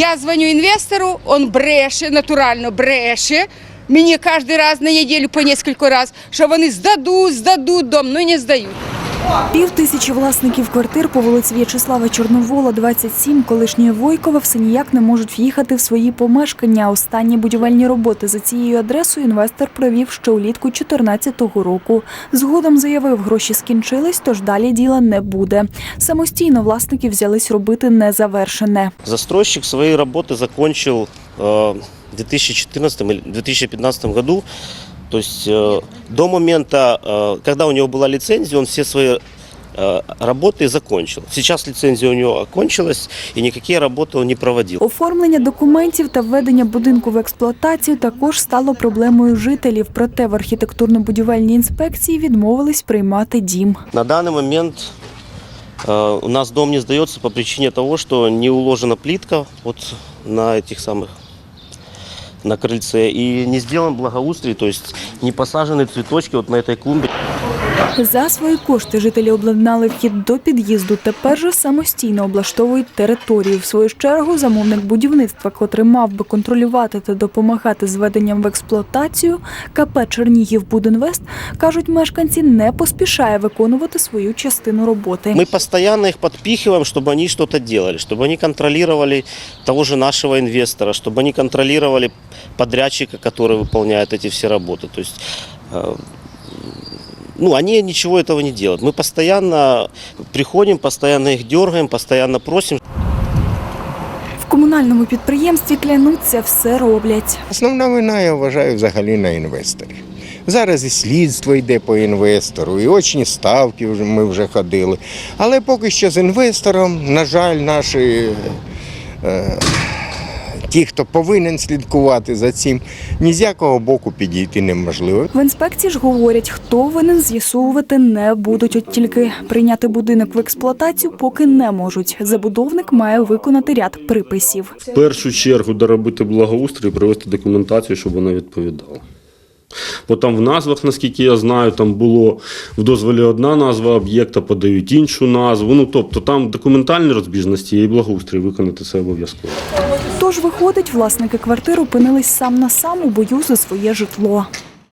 Я дзвоню інвестору, він бреше, натурально бреше. Мені кожен раз на неділю по кілька разів, що вони здадуть, здадуть дом, ну не здають. Пів тисячі власників квартир по вулиці В'ячеслава Чорновола, 27, колишньої Войкова, все ніяк не можуть в'їхати в свої помешкання. Останні будівельні роботи за цією адресою інвестор провів ще улітку 2014 року. Згодом заявив, гроші скінчились, тож далі діла не буде. Самостійно власники взялись робити незавершене. Застройщик свои работы закончил э, в 2014 или 2015 году. То есть э, до момента, э, когда у него была лицензия, он все свои э, работы закончил. Сейчас лицензия у него окончилась, и никакие работы он не проводил. Оформлення документів та введення будинку в експлуатацію також стало проблемою жителів. Проте в архітектурно-будівельній інспекції відмовились приймати дім. На данный момент э, у нас дом не сдается по причине того, что не уложена плитка вот на этих самых на крыльце и не сделан благоустрий, то есть не посажены цветочки вот на этой клумбе. За свої кошти жителі обладнали вхід до під'їзду. Тепер же самостійно облаштовують територію. В свою чергу замовник будівництва, котрий мав би контролювати та допомагати з введенням в експлуатацію, КП Чернігів Будинвест кажуть, мешканці не поспішає виконувати свою частину роботи. Мы постоянно их подпихиваем, чтобы они что-то делали, чтобы они контролировали того же нашего инвестора, чтобы они контролировали подрядчика, который выполняет эти все работы. То есть э, ну, они ничего этого не делают. Мы постоянно приходим, постоянно их дергаем, постоянно просим, В комунальному підприємстві клянуться, все роблять. Основна вина, я вважаю, взагалі на інвесторі. Зараз і слідство йде по інвестору, і очні ставки ми вже ходили. Але поки що з інвестором, на жаль, наші е, ті, хто повинен слідкувати за цим, ні з якого боку підійти неможливо. В інспекції ж говорять, хто винен з'ясовувати не будуть. От тільки прийняти будинок в експлуатацію поки не можуть. Забудовник має виконати ряд приписів. В першу чергу доробити благоустрій, привести документацію, щоб вона відповідала. Бо там в назвах, наскільки я знаю, там було в дозволі одна назва об'єкта, подають іншу назву. Ну тобто там документальні розбіжності і благоустрій виконати це обов'язково. Тож виходить, власники квартир опинились сам на сам у бою за своє житло.